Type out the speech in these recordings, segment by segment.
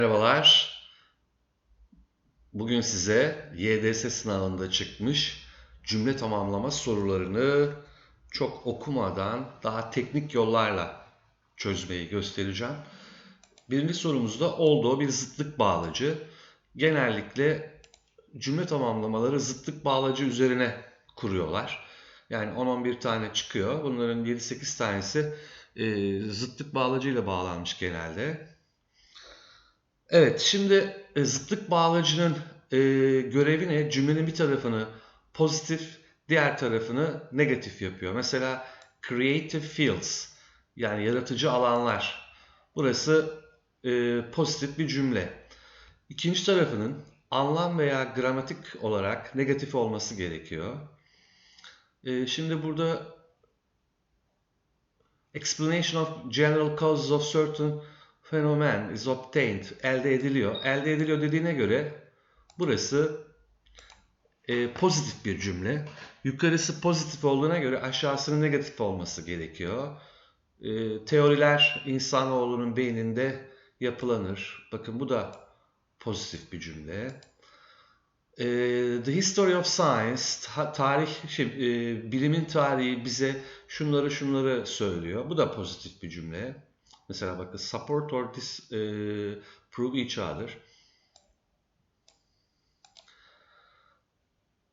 Merhabalar. Bugün size YDS sınavında çıkmış cümle tamamlama sorularını çok okumadan daha teknik yollarla çözmeyi göstereceğim. Birinci sorumuzda olduğu bir zıtlık bağlacı. Genellikle cümle tamamlamaları zıtlık bağlacı üzerine kuruyorlar. Yani 10-11 tane çıkıyor. Bunların 7-8 tanesi e, zıtlık bağlacıyla bağlanmış genelde. Evet, şimdi e, zıtlık bağlacının e, görevi ne? Cümlenin bir tarafını pozitif, diğer tarafını negatif yapıyor. Mesela creative fields yani yaratıcı alanlar. Burası e, pozitif bir cümle. İkinci tarafının anlam veya gramatik olarak negatif olması gerekiyor. E, şimdi burada explanation of general causes of certain fenomen is obtained, elde ediliyor. Elde ediliyor dediğine göre burası e, pozitif bir cümle. Yukarısı pozitif olduğuna göre aşağısının negatif olması gerekiyor. E, teoriler insanoğlunun beyninde yapılanır. Bakın bu da pozitif bir cümle. E, the history of science, ta- tarih, şey, e, bilimin tarihi bize şunları şunları söylüyor. Bu da pozitif bir cümle. Mesela bakın support or disprove each other.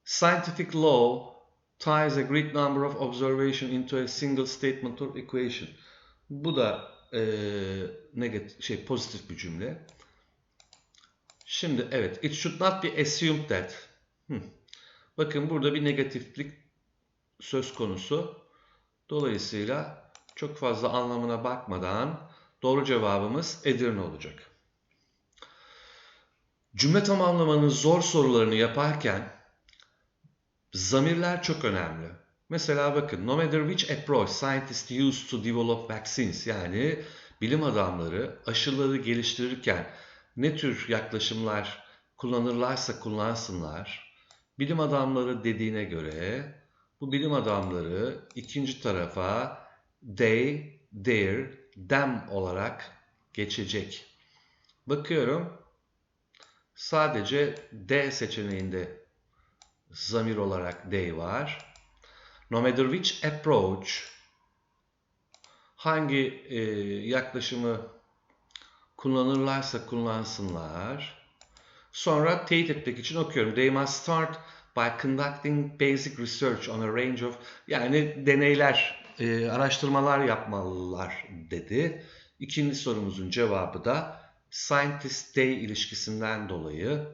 Scientific law ties a great number of observation into a single statement or equation. Bu da e, negatif şey pozitif bir cümle. Şimdi evet it should not be assumed that. Hmm. Bakın burada bir negatiflik söz konusu. Dolayısıyla çok fazla anlamına bakmadan doğru cevabımız Edirne olacak. Cümle tamamlamanın zor sorularını yaparken zamirler çok önemli. Mesela bakın, no matter which approach scientists use to develop vaccines yani bilim adamları aşıları geliştirirken ne tür yaklaşımlar kullanırlarsa kullansınlar, bilim adamları dediğine göre bu bilim adamları ikinci tarafa they, their, them olarak geçecek. Bakıyorum sadece D seçeneğinde zamir olarak they var. No matter which approach hangi e, yaklaşımı kullanırlarsa kullansınlar. Sonra teyit etmek için okuyorum. They must start by conducting basic research on a range of yani deneyler, e, araştırmalar yapmalılar dedi. İkinci sorumuzun cevabı da scientist day ilişkisinden dolayı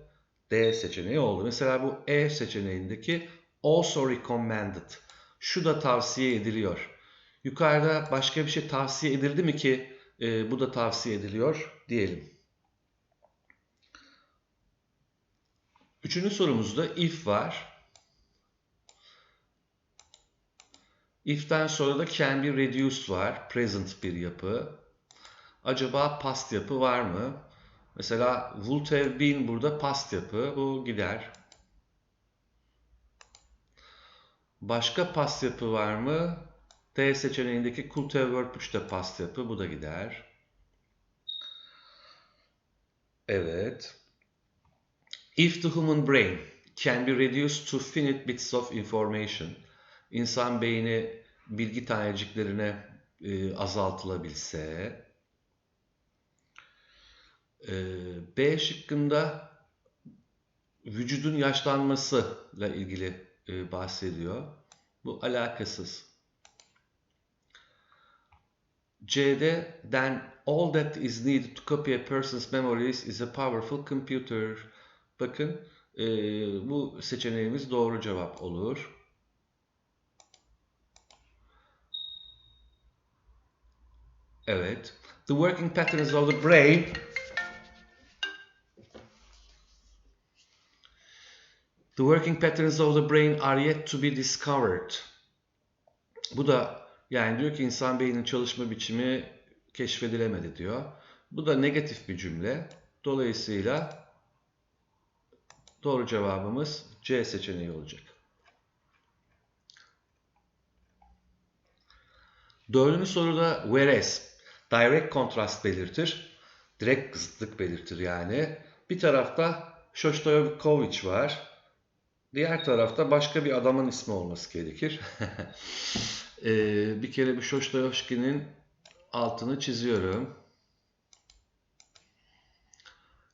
D seçeneği oldu. Mesela bu E seçeneğindeki also recommended. Şu da tavsiye ediliyor. Yukarıda başka bir şey tavsiye edildi mi ki e, bu da tavsiye ediliyor diyelim. Üçüncü sorumuzda if var. If'ten sonra da can be reduced var. Present bir yapı. Acaba past yapı var mı? Mesela would have been burada past yapı. Bu gider. Başka past yapı var mı? D seçeneğindeki could have verb 3 de past yapı. Bu da gider. Evet. If the human brain can be reduced to finite bits of information, insan beyni bilgi taneciklerine e, azaltılabilse, e, B şıkkında vücudun yaşlanmasıyla ilgili e, bahsediyor. Bu alakasız. C'de then all that is needed to copy a person's memories is a powerful computer. Bakın e, bu seçeneğimiz doğru cevap olur. Evet. The working patterns of the brain The working patterns of the brain are yet to be discovered. Bu da yani diyor ki insan beyninin çalışma biçimi keşfedilemedi diyor. Bu da negatif bir cümle. Dolayısıyla doğru cevabımız C seçeneği olacak. Dördüncü soruda whereas direct kontrast belirtir. Direkt zıtlık belirtir yani. Bir tarafta Shostakovich var. Diğer tarafta başka bir adamın ismi olması gerekir. Ee, bir kere bu Shostakovic'in altını çiziyorum.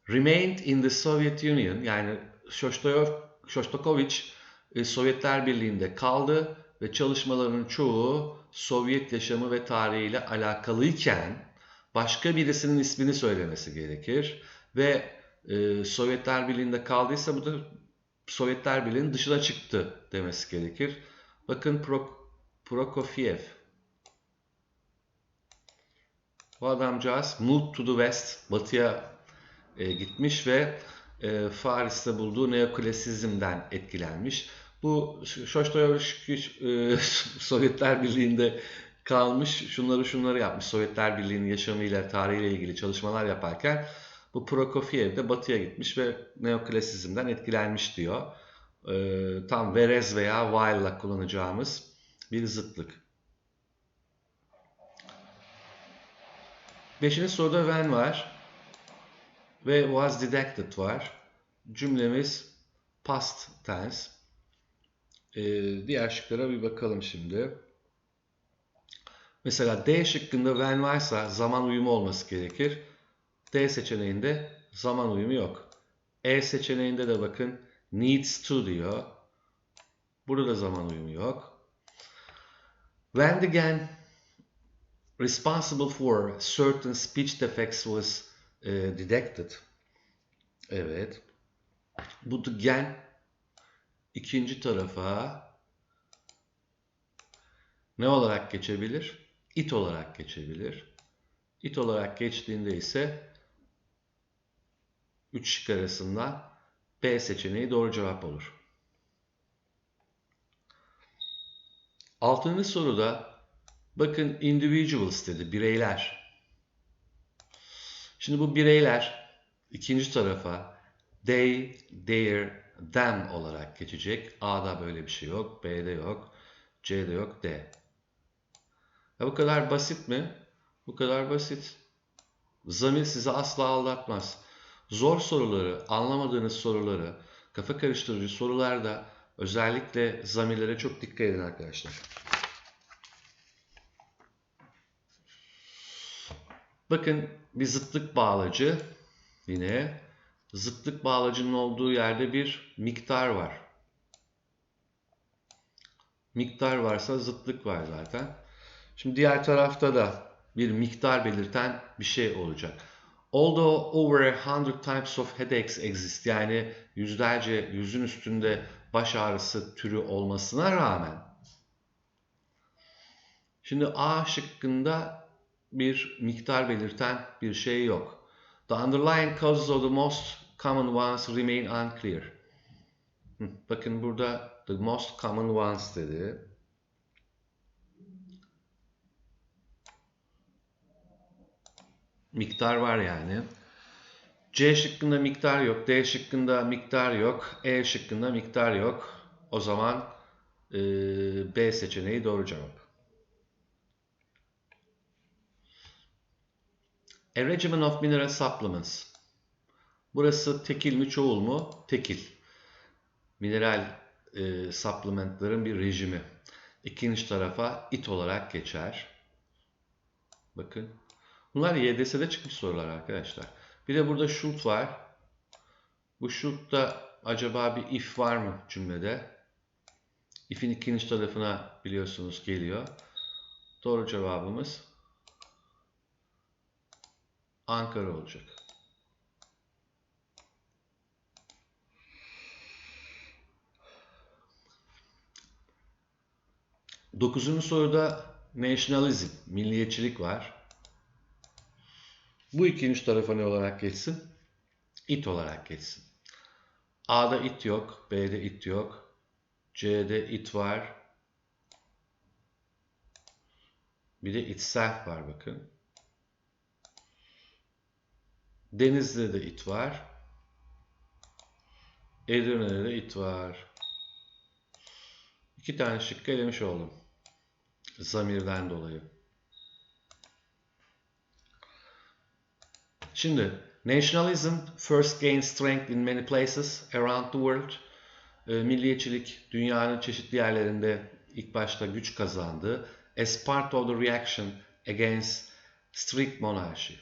Remained in the Soviet Union yani Shostakovich e, Sovyetler Birliği'nde kaldı ve çalışmalarının çoğu Sovyet yaşamı ve tarihiyle alakalıyken başka birisinin ismini söylemesi gerekir ve e, Sovyetler Birliği'nde kaldıysa bu da Sovyetler Birliği'nin dışına çıktı demesi gerekir. Bakın Pro, Prokofiev. Bu adamcağız moved to the west, batıya e, gitmiş ve e, Paris'te bulduğu neoklasizmden etkilenmiş. Bu Shostakovich e, Sovyetler Birliği'nde kalmış, şunları şunları yapmış. Sovyetler Birliği'nin yaşamıyla, tarihiyle ilgili çalışmalar yaparken bu Prokofiev de batıya gitmiş ve neoklasizmden etkilenmiş diyor. E, tam whereas veya while'la kullanacağımız bir zıtlık. Beşinci soruda when var ve was deducted var. Cümlemiz past tense. Ee, diğer şıklara bir bakalım şimdi. Mesela D şıkkında when varsa zaman uyumu olması gerekir. D seçeneğinde zaman uyumu yok. E seçeneğinde de bakın needs to diyor. Burada da zaman uyumu yok. When again responsible for certain speech defects was uh, detected. Evet. Bu gen ikinci tarafa ne olarak geçebilir? It olarak geçebilir. It olarak geçtiğinde ise 3 şık arasından B seçeneği doğru cevap olur. Altıncı soruda bakın individuals dedi, bireyler. Şimdi bu bireyler ikinci tarafa they, their, them olarak geçecek. A'da böyle bir şey yok, B'de yok, C'de yok, D. Ya bu kadar basit mi? Bu kadar basit. Zamir sizi asla aldatmaz. Zor soruları, anlamadığınız soruları, kafa karıştırıcı sorularda özellikle zamirlere çok dikkat edin arkadaşlar. Bakın bir zıtlık bağlacı yine zıtlık bağlacının olduğu yerde bir miktar var. Miktar varsa zıtlık var zaten. Şimdi diğer tarafta da bir miktar belirten bir şey olacak. Although over a hundred types of headaches exist yani yüzlerce yüzün üstünde baş ağrısı türü olmasına rağmen şimdi A şıkkında bir miktar belirten bir şey yok. The underlying causes of the most common ones remain unclear. Bakın burada the most common ones dedi. Miktar var yani. C şıkkında miktar yok. D şıkkında miktar yok. E şıkkında miktar yok. O zaman e, B seçeneği doğru cevap. A regimen of mineral supplements. Burası tekil mi çoğul mu? Tekil. Mineral e, supplementların bir rejimi. İkinci tarafa it olarak geçer. Bakın. Bunlar YDS'de çıkmış sorular arkadaşlar. Bir de burada should var. Bu should'da acaba bir if var mı cümlede? If'in ikinci tarafına biliyorsunuz geliyor. Doğru cevabımız Ankara olacak. Dokuzuncu soruda nationalism, milliyetçilik var. Bu ikinci tarafa ne olarak geçsin? It olarak geçsin. A'da it yok, B'de it yok. C'de it var. Bir de itself var bakın. Denizli'de de it var. Edirne'de de it var. İki tane şık elemiş oldum. Zamirden dolayı. Şimdi nationalism first gained strength in many places around the world. E, milliyetçilik dünyanın çeşitli yerlerinde ilk başta güç kazandı. As part of the reaction against strict monarchy.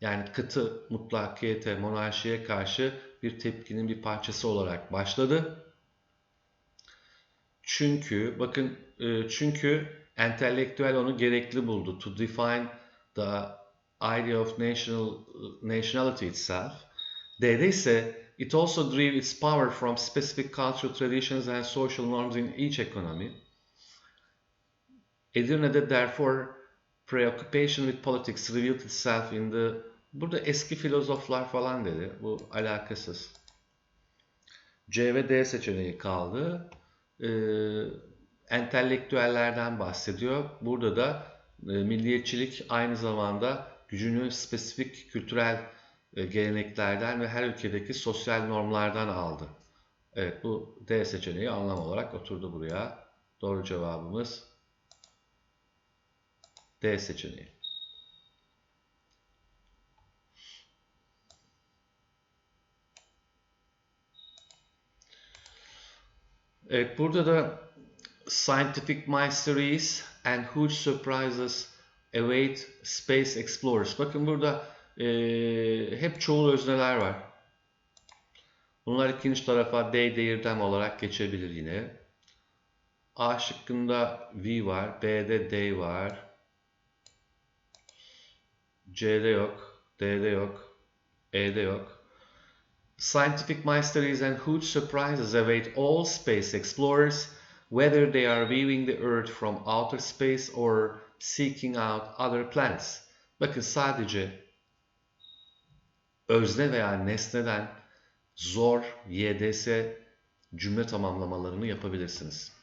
Yani katı mutlakiyete, monarşiye karşı bir tepkinin bir parçası olarak başladı. Çünkü bakın e, çünkü entelektüel onu gerekli buldu. To define the idea of national nationality itself. D'de ise it also drew its power from specific cultural traditions and social norms in each economy. Edirne'de therefore preoccupation with politics revealed itself in the burada eski filozoflar falan dedi. Bu alakasız. C ve D seçeneği kaldı. Ee, entelektüellerden bahsediyor. Burada da e, milliyetçilik aynı zamanda gücünü spesifik kültürel e, geleneklerden ve her ülkedeki sosyal normlardan aldı. Evet bu D seçeneği anlam olarak oturdu buraya. Doğru cevabımız D seçeneği. Evet burada da scientific mysteries and huge surprises await space explorers. Bakın burada e, hep çoğul özneler var. Bunlar ikinci tarafa their, them olarak geçebilir yine. A şıkkında we var, B'de they var. C'de yok, D'de yok, E'de yok. Scientific mysteries and huge surprises await all space explorers, whether they are viewing the Earth from outer space or seeking out other planets. Bakın sadece özne veya nesneden zor YDS cümle tamamlamalarını yapabilirsiniz.